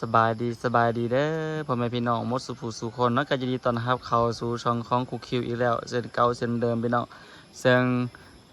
สบายดีสบายดีเด้อพ่อแม่พี่น้องมดสุผู้สุคนเนาะก็ยินดีตอนรับเข้าสู่ช่องของครูคิวอีกแล้วเช่นเก่าเช่นเดิมพี่น้องซึ่ง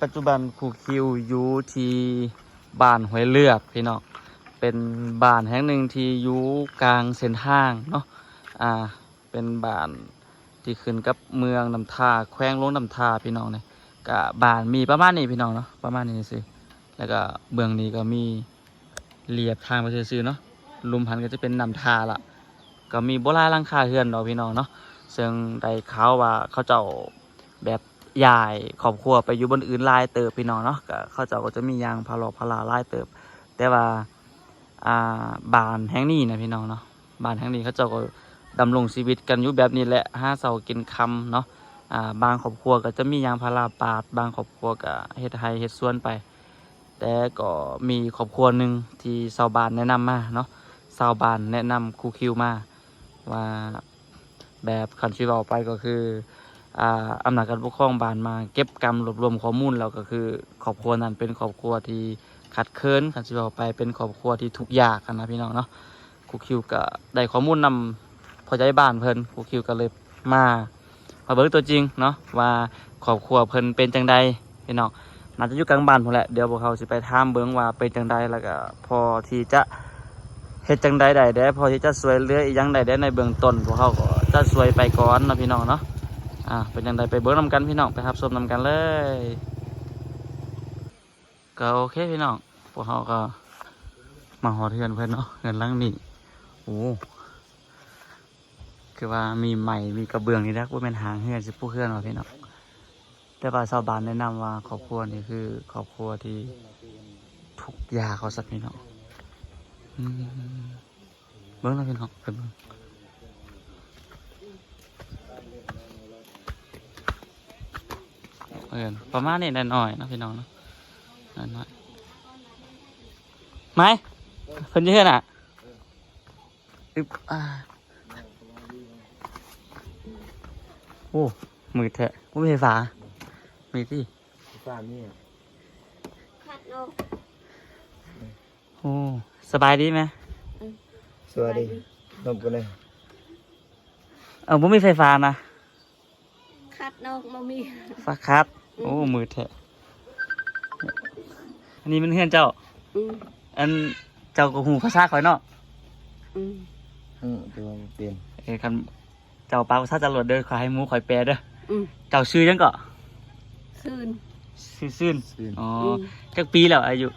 ปัจจุบันครูคิวอยู่ที่บ้านห้วยเลือกพี่น้องเป็นบ้านแห่งหนึ่งที่อยู่กลางเส้นทางเนาะอ่าเป็นบ้านที่ขึ้นกับเมืองนำทาแขวงลงนำทาพี่น้องเนี่ยก็บ้านมีประมาณนี้พี่น้องเนาะประมาณนี้สิแล้วก็เบื้องนี้ก็มีเรียบทางไปซื่อๆเนาะ ลุมพันก็จะเป็นนำทาละก็มีโบราณลังคาเฮือนดอกพี่น้องเนาะซึ่งได้ข่าวว่าเขาเจ้าแบบยายครอบครัวไปอยู่บนอื่นลายเติบพี่น้องเนาะก็เขาเจ้าก็จะมียางพาราพาราลายเติบ แต่ว่าอ่าบานแห่งนี้นะพี่น้องเนาะบานแห่งนี้เขาเจ้าก็ดำรงชีวิตกันอยู่แบบนี้แหละห้าเสากินคำเนาะอ่าบางครอบครัวก็จะมียางพาราปาด บางครอบครัวก็เฮ็ดไร่เฮ็ดสวนไป แต่ก็มีครอบครัวหนึ่งที่ชาวบ้านแนะนำมาเนาะ ชาวบ้านแนะนำครูคิวมา ว่าแบบคันชีวเอาไปก็คืออ่าอำนาจการปกครองบ้านมาเก็บกรรมรวบรวมข้อมูลแล้วก็คือครอบครัวนั้นเป็นครอบครัวที่ขัดเคินคันชีวเอาไปเป็นครอบครัวที่ทุกข์ยากกันนะพี่น้องเนาะครูคิวก็ได้ข้อมูลนำพอใจบ้านเพิ่นครูคิวก็เลยมามาเบิ่งตัวจริงเนาะว่าครอบครัวเพิ่นเป็นจังใดพี่น้องน่าจะอยู่กลางบ้านพุ่นแหละเดี๋ยวพวกเขาสิไปถามเบิ่งว่าเป็นจังใดแล้วก็พอที่จะ เฮ็ดจังใดใดได้พอที่จะสวยเหลืออีกยังใดได้ในเบื้องต้นพวกเขาก็จะสวยไปก่อนนะพี่น้องเนาะอ่าเป็นจังใดไปเบิ้งนำกันพี่น้องไปครับชมนำกันเลยก็โอเคพี่น้องพวกเขาก็มาหอเทือนเพื่อนเนาะเงินลังนี่โอ้คือว่ามีใหม่มีกระเบื้องนี่นะว่าเป็นหางเฮือนสิผู้เฮือนเนาะพี่น้องแต่ว่าชาวบ้านแนะนำว่าครอบครัวนี่คือครอบครัวที่ทุกยาเขาสักพี่น้อง เบิ้งแล้วพี่น้องไปเบิ้งเออประมาณนี้แน่นอยนะพี่น้องเนาะแน่นอยไหมเพิ่นยืนอะอึบอ่าโอ้มือเถอะไม่มีไฟฟ้ามีที่ฟ้ามีขัดนกโอ้ สบายดีไหมสวัสดีนมกันเลยเออไม่มีไฟฟ้านะขัดนกมามีฟ้าคัดโอ้มือเถอะอันนี้มันเพื่อนเจ้าอืมอันเจ้ากับหูภาษาข่อยเนาะอืมอืมตัวมันเปลี่ยนเอ้ยคันเจ้าปลาภาษาจรวดเด้อขอให้หมูข่อยแปลเด้ออืมเจ้าชื่อยังก็ซื่นชื่อซื่นซื้ออ๋ออืมจักปีแล้วอายุ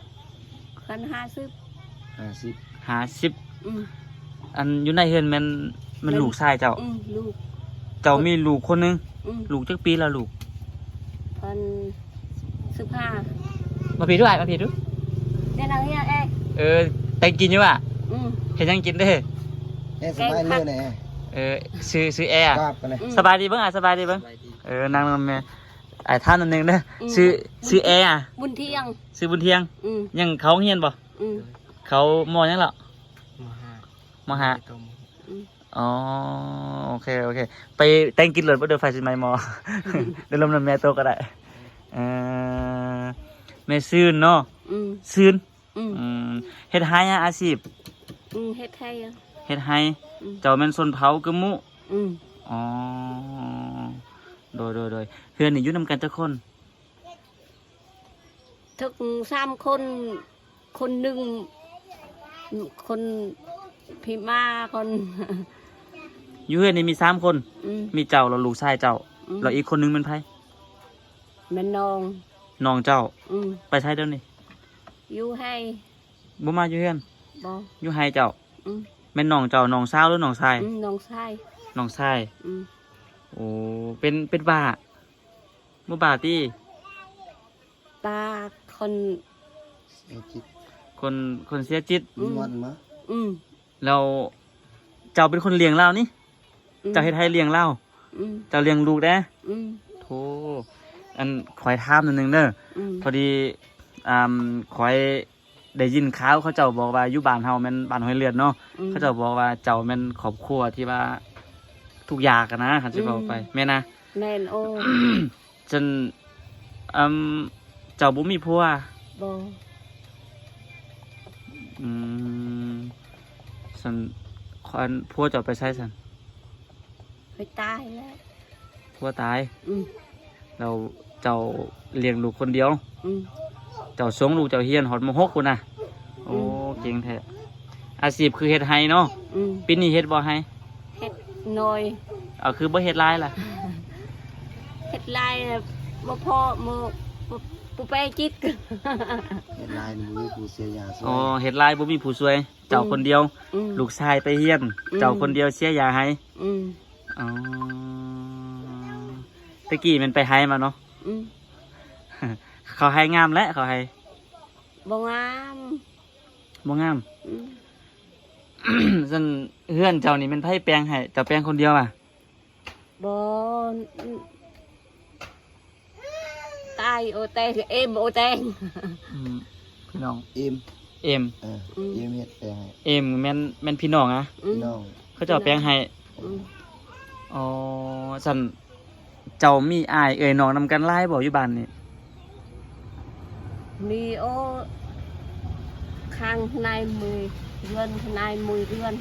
ขันห้าสิบ ห้าสิบห้าสิบอืมอันอยู่ในเฮือนแมันมันลูกชายเจ้า อืมลูกเจ้ามีลูกคนหนึง อืมลูกจักปีแล้วลูก พันสิบห้ามาผิดด้วยมาผิดด้วยเนี่ยนางเนี่ยเอ๊ะเออแต่งกินอยู่อะอืม เห็นยังกินเด้อเอ๊ะสบายเมื่อไหร่เออซื้อซื้อแอร์กราบกันเลยอืมสบายดีเบ้างอะสบายดีเบ้างเออนางนำแม่ไอ้ท่านนั่นหนึงเด้ออซื้อซื้อแอร์อะบุญเที่ยง ซื้อบุญเทียงอืมยังเขาเฮียนบ่อืม เขามอยังเหรอมาห้ามหาอืมอ๋อโอเคโอเค ไปแต่งกินเลยบ่เดินไฟสิไมมอ เดินลมนำแม่โตก็ได้เออแม่ซื่นเนาะอืมซื่นอืมอืมเฮ็ดไห้อะอาชีพอืมเฮ็ดไทยอะ เฮ็ดไห้อืม เจ้าแม่นชนเผากึมุอืมอ๋อโดยโดยโดยเพื่อนนี่อยู่นำกันจักคนถึกสามคน คนหนึ่ง คนพิมาคนอยู่เพื่อนนี่มีสามคน อืม มีเจ้าแล้วลูกชายเจ้า อืม แล้วอีกคนนึงเป็นไผแม่นองน้องเจ้า อืมไปใช้เดี๋ยวนี้อยู่ให้บ่มาอยู่เพื่อนบออยู่ให้เจ้าอืมแม่นน้องเจ้าน้องสาวหรือน้องชายอืมน้องชายน้องชาย อืมโอ้ เป็น เป็นบาบ่บาตีตาคนไอ้จิต คนคนเสียจิต อืม มันมาอืมแล้วเจ้าเป็นคนเลี้ยงเล่านี่อืมเจ้าเฮ็ดให้เลี้ยงเล่าอืมเจ้าเลี้ยงลูกได้อืมโธ่อันขอยถามนิดนึงเด้ออืมพอดีอ่าขอยได้ยินข่าวเขาเจ้าบอกว่าอยู่บ้านเฮาแม่นบ้านห้วยเลือดเนาะ อืม เขาเจ้าบอกว่าเจ้าแม่นครอบครัวที่ว่าทุกอย่างกันนะคันสิบอกไปแม่นนะแม่นโอจนอืมเจ้าบ่มีผัวบ ออืมสันควันพัวเจ้าไปใช้สันไปตายแล้ว พัวตาย อืมเราเจ้าเลี้ยงลูกคนเดียว อืมเจ้าสงลูกเจ้าเฮียนหอดมหกคุณนะโอ้เก่งแท้อาชีพคือเฮ็ดไห้เนาะอืมปีนี้เฮ็ดบ่ไห้เฮ็ดหน่อยเอาคือบ่เฮ็ดหลายล่ะ เฮ็ดลายบ่พอมือบ่ บ่ไปจิตเฮ็ดลายมือผู้เสียยาสวอ๋อยเฮ็ดหลายบ่มีผู้ช่วย เจ้าคนเดียว อืมลูกชายไปเฮียนอืมเจ้าคนเดียวเสียยาให้อืมอ๋อตะกี้มันไปไห้มาเนาะ อืมเขาให้งามและเขาให้บ่งามบ่งาม อืมซั่นเฮือนเจ้านี่มันไผแปลงให้เจ้าแปลงคนเดียวอะบ่ ตายโอแตงเอ็มโอแตงอืมพี่น้องเอ็มเอ็มเอออืมเอ็มเฮ็ดแต่ให้เอ็มแม่นแม่นพี่น้องอะอืพี่มน้องเขาเจ้าแปลงให้อืมอ๋อซั่นเจ้ามีอ้ายเอ่ยน้องนำกันหลายบ่อยู่บ้านนี่มีโอข้างในมือเรือนข้างในมือเรือน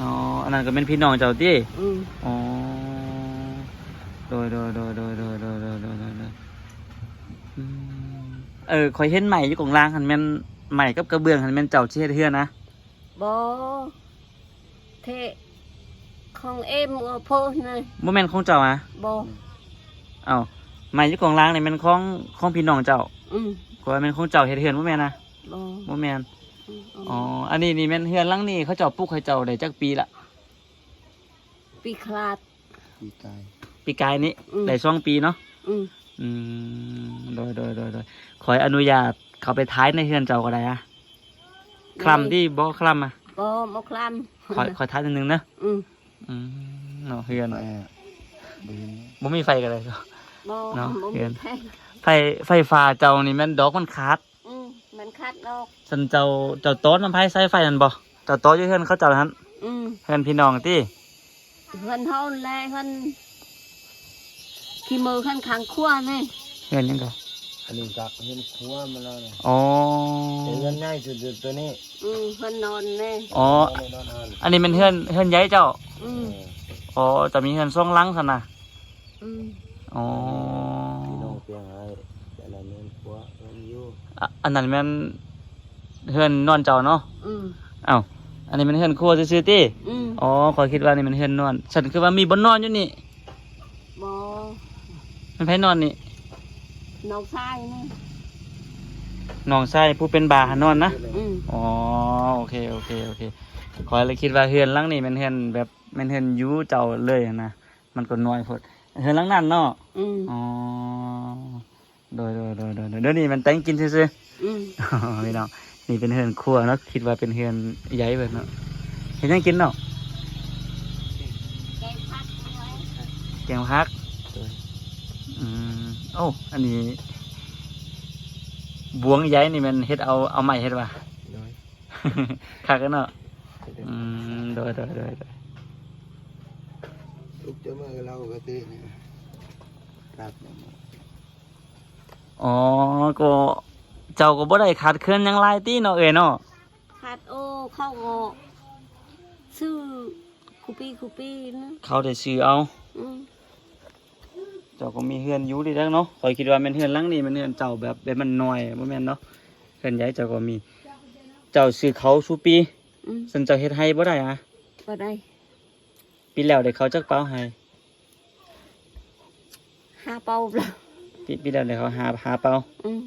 อ๋ออันนั้นก็เป็นพี่น้องเจ้าติ อืม อ๋อ โดยโดยโดยโดยโดยโดยโดยโดยโดยโดยอืม เออข่อยเห็นใหม่อยู่ของล่างหันแม่นใหม่กับกระเบื้องหันแม่นเจ้าสิเฮ็ดเฮือนนะบ่เทของเอ็มโอโพสนะบ่แม่นของเจ้าอะบ่เอ้าใหม่อยู่ของล่างนี่แม่นของของพี่น้องเจ้า อืมก็ว่าแม่นของเจ้าเฮ็ดเฮือนบ่แม่นนะบ่บ่แม่นอืมอ๋อ อันนี้นี่แม่นเฮือนหลังนี่เขาเจ้าปลูกให้เจ้าได้จักปีละปีคลาดปีกายปีกายนี้อืมได้สองปีเนาะอืม อืมโดยโดยโดยโดยขออนุญาตเข้าไปท้ายในเฮือนเจ้าก็ได้อะคลำที่บ่คลำอะบ่มาคลขอขอท้ายนิดนึงนะำอืมอืมเนาะเฮือนไปอะบ่เห็นบ่มีไฟกันเลยบ่เนาะบ่เห็นมีแพงไฟไฟฟ้าเจ้านี่แม่นดอกมันขาดอืมมันคัดดอกสันเจ้าเจ้าโต๊ะน้ำไผใส่ไฟนั่นบ่เจ้าโต๊ะอยู่เฮือนเขาเจ้าหั่นอืมเฮือนพี่น้องติเพิ่นเฮาแลเพิ่น ขี้มือขั้นขังขั้วนี่เฮือนยังก็อันนี้กักเห็นครัวมาแล้วเนะอ๋อแต่เงินง่ายสุดๆตัวนี้อืมเพิ่นนอนนี่อ๋อนอนนอนนอนอันนี้เป็นเฮือนเฮือนใหญ่เจ้า อืมอ๋อจะมีเงินซ่องหลังสันนะอืมอ๋อพี่น้องเพียงให้แต่ละเงินครัวเงินอยู่อะอันนั้นแม่นเฮือนนอนเจ้าเนาะอืมอ้าอันนี้มันเฮือนครัวซื่อๆติอืมอ๋อขอยคิดว่านี่มันเฮือนนอน ฉันคือว่ามีบนนอนอยู่นี่ มันไผนอนนี่น้องชายนี่น้องชายผู้เป็นบาหานอนนะ อืมอ๋อโอเคโอเคโอเคขอยเลยคิดว่าเฮือนหลังนี่มันเฮือนแบบมันเฮือนอยู่เจ้าเลยอะนะมันก็น้อยโพดเฮือนหลังนั้นเนาะอืมอ๋อโดยโดยโดยโดยโดยเดี๋ยวนี้มันแต่งกินซื่อๆอืมอ๋อพี่น้องนี่เป็นเฮือนครัวเนาะคิดว่าเป็นเฮือนใหญ่เบิดเนาะเห็นยังกินเนาะแกงผักเอาไว้แกงพัก อืมโอ้อันนี้ บวงใหญ่นี่มันเฮ็ดเอาเอาไม้เฮ็ดว่ะน้อยคักกันเนาะอืมโดยโดยโดยโดยทุกเจ้ามือเราก็ตื่นครับอ๋อก็เจ้าก็บ่ได้ขาดเคลื่อนหยังหลายตีเนาะเอ้ยเนาะผัดโอ้เข้าโง่ซื้อคูปี้คูปี้นะเขาได้ซื้อเอาอืมเจ้าก็มีเฮือนอยู่ดีแล้วเนาะข้อยคิดว่าแม่นเฮือนหลังนี้มันเฮือนเจ้าแบบแบบมันน้อยบ่แม่นเนาะเฮือนใหญ่เจ้าก็มี เจ้าซื้อเขาสุปีอืมสันเจ้าเฮ็ดให้บ่ได้อะบ่ได้ปีแล้วได้เขาจักเป้าให้ห้าเป่าเปล่าปีปีแล้วได้เขาหาหาเป้าอืม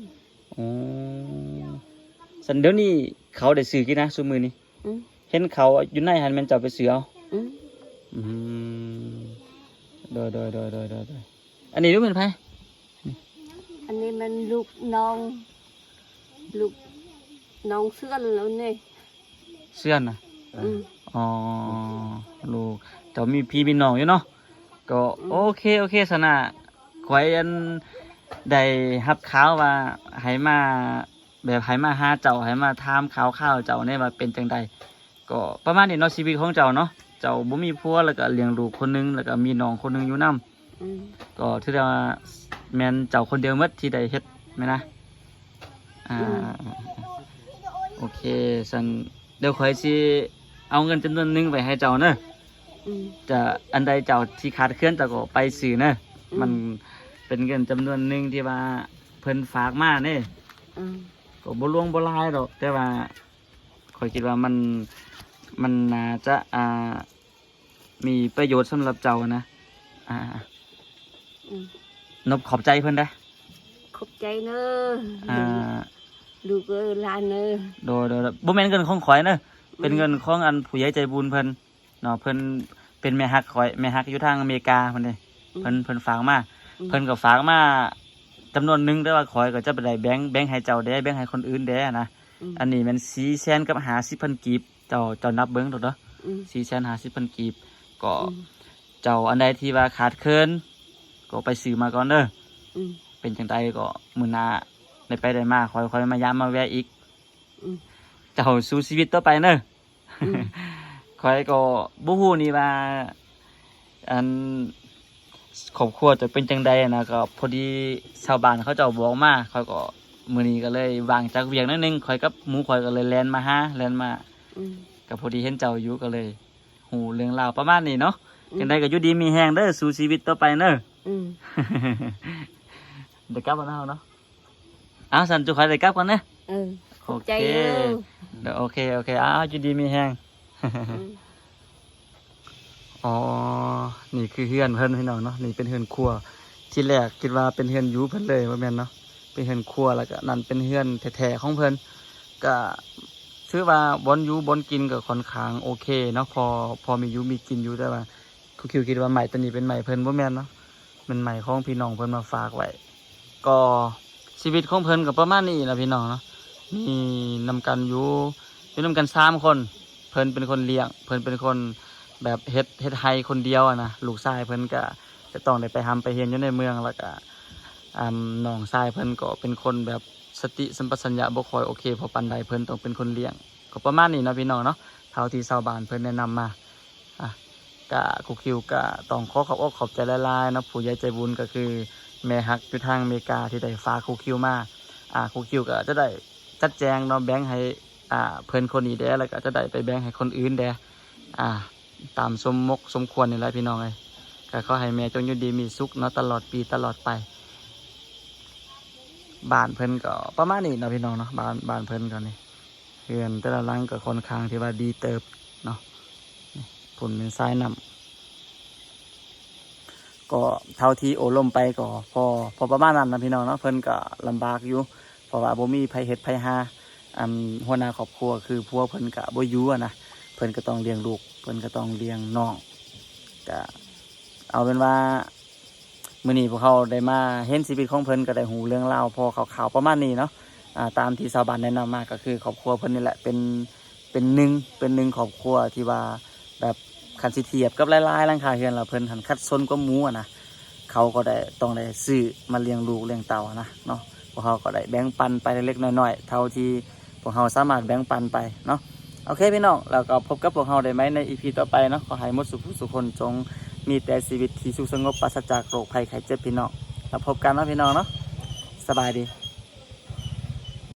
อ๋อสันเดี๋ยวนี้เขาได้ซื้อกี่นะซุมื้อนี้อืมเห็นเขาอยู่ในหันแม่นเจ้าไปซื้อเอา อืมอืมโดยโดยโดยโดยโดยโดย อันนี้รู้เป็นไผอันนี้มันลูกน้อง ลูกน้องเสื้อนแล้วนี่เสื้อนน่ะอืม อ๋อลูกเจ้ามีพี่มีน้องอยู่เนาะก็โอเคโอเคสนะขอยอันได้รับข่าวว่าให้มาแบบให้มาหาเจ้าให้มาถามข่าวข่าวเจ้าเนี่ยว่าเป็นจังใดก็ประมาณนี้เนาะชีวิตของเจ้าเนาะเจ้าบ่มีผัวแล้วก็เลี้ยงลูกคนหนึงแล้วก็มีน้องคนหนึงอยู่นํอืม ก็ถือได้ว่าแม่นเจ้าคนเดียวหมดที่ได้เฮ็ดแม่นนะ อ่า โอเคสันเดี๋ยวข่อยสิเอาเงินจำนวนหนึงไปให้เจ้าเนอะอืมจะอันใดเจ้าที่ขาดเคลื่อนเจ้าก็ไปสื่อเนอะอืมมันเป็นเงินจำนวนหนึ่งที่ว่าเพิ่นฝากมาเนี่ยอืมก็บ่หลวงบ่หลายดอกแต่ว่าข่อยคิดว่ามันมันน่าจะอ่ามีประโยชน์สำหรับเจ้านะ อ่าอืม นบขอบใจเพิ่นได้อขอบใจเนอะอ่าลูกเอ้ยหลานเนอะโดยโดยบ่แม่นเงินของข่อยเนอะเป็นเงินของอันผู้ใหญ่ใจบุญเพิ่นเนาะเพิ่นเป็นแม่ฮักข่อยแม่ฮักอยู่ทางอเมริกาเพิ่นเด้เพิ่นเพิ่นฝากมาอืมเพิ่นก็ฝากมาจำนวนหนึงแต่ว่าข่อยก็จะไปได้แบงค์แบงค์ให้เจ้าได้แบงค์ให้คนอื่นได้นะอืมอันนี้มัน4แสนกับ50,000กีบเจ้าเจ้านับเบิ่งดอกเด้ออืม4แสน50,000กีบก็อืมเจ้าอันใดที่ว่าขาดเคิน ก็ไปซื้อมาก่อนเด้ออืมเป็นจังไดก็มื้อหน้าได้ไปได้มาค่อยๆมายามมาแวะอีก อืม เจ้าสู้ชีวิตต่อไปเด้ออืม คอยก็บ่ฮู้นี่ว่า อันครอบครัวจะเป็นจังใดนะก็พอดีชาวบ้านเขาเจ้าบอกมาคอยก็มื้อนี้ก็เลยวางจากเวียงนิดนึงคอยกับหมูคอยก็เลยแล่นมาหาแล่นมาอืม ก็พอดีเห็นเจ้าอยู่ก็เลยหูเรื่องราวประมาณนี้เนาะอืม จังใดก็อยู่ดีมีแฮงเด้อสู้ชีวิตต่อไปเด้อ อืมเดี๋ยวกลับมาเอาเนาะอ้าวสันจุคอยได้กลับกันเด้อเออขโออบเคใจเนอะเดี๋ยวโอเคโอเคอ้าวอยู่ดีมีแฮงอืมอ๋อนี่คือเฮือนเพิ่นพี่น้องเนาะนี่เป็นเฮือนครัว ที่แรกคิดว่าเป็นเฮือนอยูเพิ่นเลยว่าแม่นเนาะเป็นเฮือนครัวแล้วก็นั่นเป็นเฮือนแท้ๆของเพิ่นก็ถือว่าบอนอยู่บอนกินก็ค่อนข้างโอเคเนาะพอพอมีอยู่มีกินอยู่แต่ว่าคุคิวคิดว่าใหม่ตัวนี้เป็นใหม่เพิ่นบ่แม่นเนาะ เป็นใหม่ของพี่น้องเพิ่นมาฝากไว้ก็ชีวิตของเพิ่นก็ประมาณนี้นะพี่น้องเนาะมีนำกันอยู่อยู่นำกันสามคน เพิ่นเป็นคนเลี้ยง เพิ่นเป็นคนแบบเฮ็ดเฮ็ดไฮคนเดียวอะนะลูกชายเพิ่นก็จะต้องได้ไปทำไปเรียนอยู่ในเมืองแล้วก็น้องชายเพิ่นก็เป็นคนแบบสติสัมปชัญญะบ่ค่อยโอเคพอปานใดเพิ่นต้องเป็นคนเลี้ยงก็ประมาณนี้นะพี่น้องเนาะเท่าที่ชาวบ้านเพิ่นแนะนำมา ก็คุคิวก็ต้องขอขอบอกขอบใจหลายๆนะผู้ใหญ่ใจบุญก็คือแม่ฮักอยู่ทางอเมริกาที่ได้ฝาคุคิวมาอ่าคุคิวก็จะได้จัดแจงเนาะแบ่งให้อ่าเพิ่นคนนี้แด้แล้วก็จะได้ไปแบ่งให้คนอื่นแด้อ่าตามสมมกสมควรนี่แหละพี่น้องเลยก็ขอให้แม่จงอยู่ดีมีสุขเนาะตลอดปีตลอดไปบ้านเพิ่นก็ประมาณนี้เนาะพี่น้องเนาะบ้านบ้านเพิ่นก็นี่เพื่อนแต่ละหลังก็ค่อนข้างที่ว่าดีเติบเนาะ ผลเป็นสายน้ำก็เท่าที่โอลมไปก็ พอพอประมาณนั้นนะพี่น้องเนาะเพิ่นก็ลำบากอยู่เพราะว่าบ่มีไผเฮ็ดไผหาอันหัวหน้าครอบครัวคือพัวเพิ่นก็บ่อยู่อะนะเพิ่นก็ต้องเลี้ยงลูกเพิ่นก็ต้องเลี้ยงน้องก็เอาเป็นว่ามื้อนี้พวกเขาได้มาเห็นชีวิตของเพิ่นก็ได้หูเรื่องราวพอข่าวๆประมาณนี้เนาะอ่าตามที่ชาวบ้านแนะนำมาก็คือครอบครัวเพิ่นนี่แหละเป็นเป็นหนึ่งเป็นหนึ่งครอบครัวที่ว่า แบบคันสิเทียบกับหลายๆหลังคาเรือนละเพิ่นหันคัดซนกว่าหมูอะนะเขาก็ได้ต้องได้ซื้อมาเลี้ยงลูกเลี้ยงเต่านะเนาะพวกเขาก็ได้แบ่งปันไปเล็กๆน้อยๆเท่าที่พวกเขาสามารถแบ่งปันไปเนาะโอเคพี่น้องแล้วก็พบกับพวกเราได้ไหมในอีพีต่อไปเนาะขอให้หมดสุขสุขคนจงมีแต่ชีวิตที่สุขสงบปราศจากโรคภัยไข้เจ็บพี่น้องแล้วพบกันนะพี่น้องเนาะสบายดี